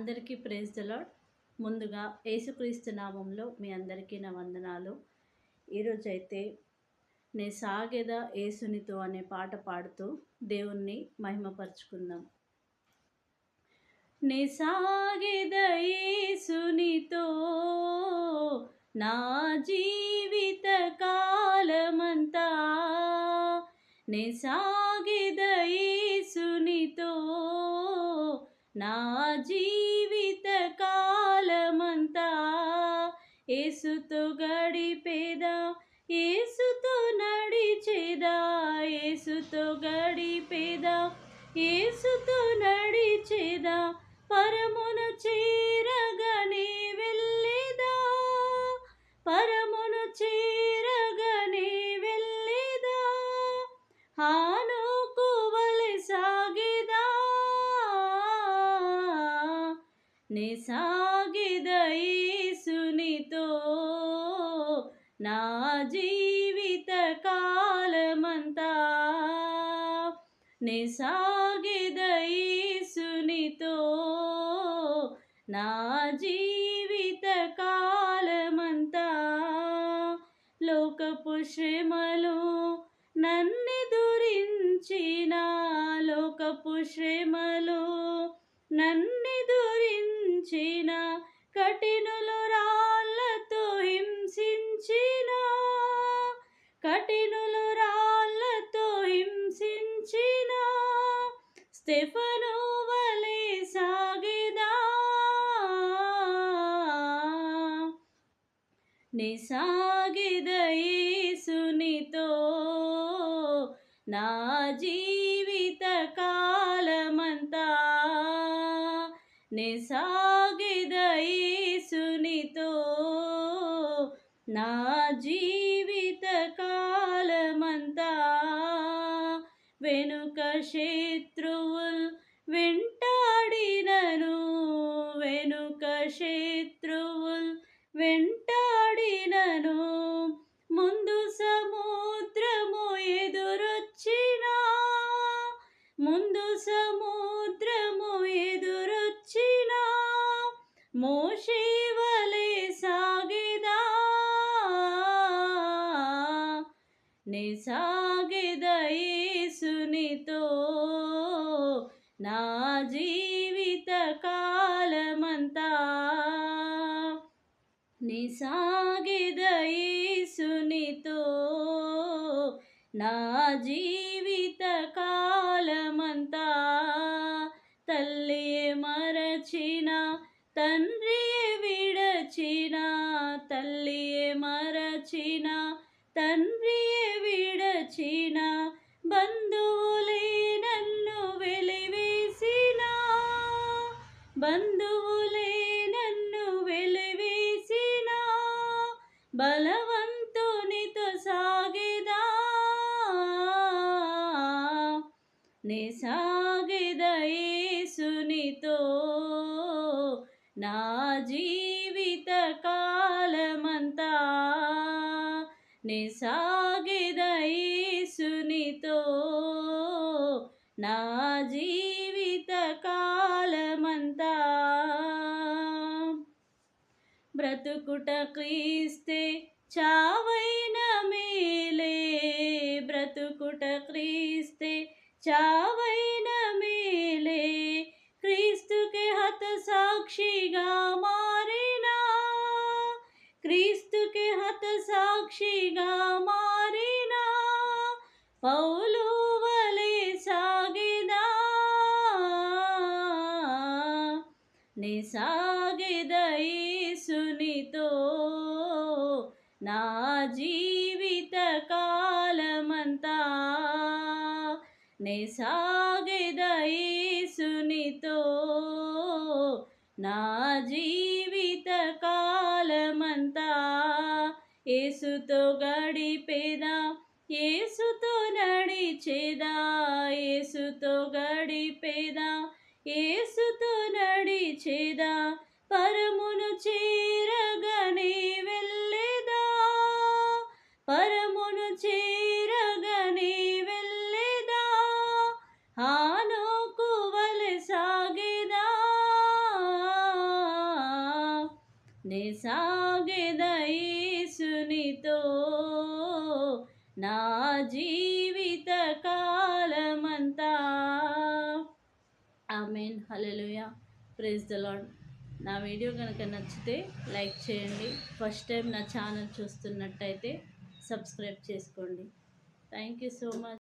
అందరికీ praise the Lord ముందుగా యేసుక్రీస్తు నామంలో మీ అందరికీ నా వందనాలు. ఈరోజైతే నే సాగేదా యేసునితో అనే పాట పాడుతూ దేవుణ్ణి మహిమపరుచుకుందాం. నే సాగెద యేసునితో నా జీవిత కాలమంతా నే సాగెద యేసునితో నా జీ ఏసుతో గడిపేదా? ఏసుతో నడిచేదా? ఏసుతో గడిపేదా? ఏసుతో నడిచేదా? పరమున చేరగనే వెళ్ళేదా? పర నే నా జీవిత కాలమంతా నే నా జీవిత కాలమంతా లోకపు శ్రమలు నన్నెదురించిన లోకపు శ్రమలు నన్నెదురించిన కఠినులు రాళ్ళతో హింసించిన కఠినులు రాళ్ళతో హింసించిన స్టెఫను వలె సాగిదా నిసాగిదయేసునితో నా జీ నే సాగెద యేసునితో నా జీవిత కాలమంతా వెనుక నిసాగిదయేసునితో నా జీవిత కాలమంతా. నిసాగిదయేసునితో నా జీవిత కాలమంతా. తల్లి మరచిన తండ్రి విడచిన తల్లి మరచిన తండ్రి విడచిన బంధువులే నన్ను వెలివేసిన. బంధువులే నన్ను వెలివేసిన. బలవంతునితో సాగేదా. నే సాగిదయేసునితో నా జీవిత కాలమంతా నిసా నా జీవిత కాలమంతా బ్రతుకుట క్రీస్తే చావైన మేలే బ్రతుకుట క్రీస్తే చావైన మేలే క్రీస్తుకే హత సాక్షిగా మారినా క్రీస్తుకే హత సాక్షిగా మారినా పౌలు నిసాగిదయసునితో నా జీవిత కాలమంతా నిసాగిదయసునితో నా జీవిత కాలమంతా ఏసుతో గడిపేదా? ఏసుతో నడిచేదా? ఏసుతో గడిపేదా? ఏసుతో చేదా? పరమును చేరగనే వెళ్ళేదా? పరమును చేరగనే వెళ్ళేదా? హానోకు వలె సాగేదా? నే సాగెదయేసునితో నా జీవిత కాలమంతా. Amen. Hallelujah praise the lord నా వీడియో కనుక నచ్చితే లైక్ చేయండి. ఫస్ట్ టైం నా ఛానల్ చూస్తున్నట్టయితే సబ్స్క్రైబ్ చేసుకోండి. Thank you so much.